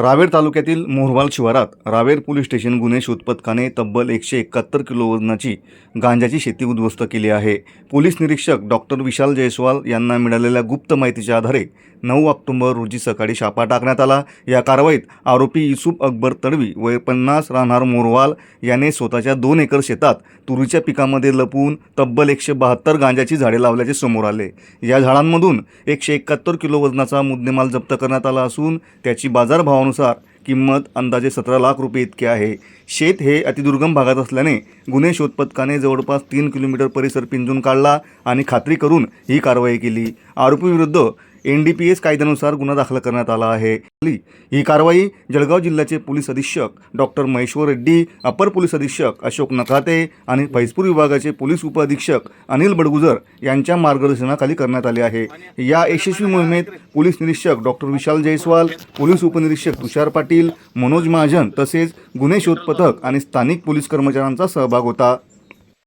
रावेर तालुक्यातील मोहरवाल शिवारात Raver police station गुन्हे शोध पथकाने तब्बल एकशे एकाहत्तर किलो वजनाची गांजाची शेती उद्ध्वस्त केली आहे. पोलीस निरीक्षक डॉक्टर विशाल जयस्वाल यांना मिळालेल्या गुप्त माहितीच्या आधारे नऊ ऑक्टोबर रोजी सकाळी छापा टाकण्यात आला. या कारवाईत आरोपी युसुफ अकबर तडवी वय पन्नास राहणार मोरवाल याने स्वतःच्या दोन एकर शेतात तुरीच्या पिकामध्ये लपवून तब्बल एकशे बहात्तर गांजाची झाडे लावल्याचे समोर आले. या झाडांमधून एकशे एकाहत्तर किलो वजनाचा मुद्देमाल जप्त करण्यात आला असून त्याची बाजारभावानुसार किंमत अंदाजे सतरा लाख रुपये इतके आहे. शेत हे अतिदुर्गम भागात असल्याने गुन्हे शोध पथकाने जवळपास तीन किलोमीटर परिसर पिंजून काढला आणि खात्री करून ही कारवाई केली. आरोपीविरुद्ध एन डी पी एस कायद्यानुसार गुन्हा दाखल करण्यात आला आहे. ही कारवाई जळगाव जिल्ह्याचे पोलीस अधीक्षक डॉक्टर महेश्वर रेड्डी अपर पोलीस अधीक्षक अशोक नकाते आणि फैजपूर विभागाचे पोलीस उपअधीक्षक अनिल बडगुजर यांच्या मार्गदर्शनाखाली करण्यात आले आहे. या यशस्वी मोहिमेत पोलीस निरीक्षक डॉक्टर विशाल जयस्वाल पोलीस उपनिरीक्षक तुषार पाटील मनोज महाजन तसेच गुन्हे शोध पथक आणि स्थानिक पोलीस कर्मचाऱ्यांचा सहभाग होता.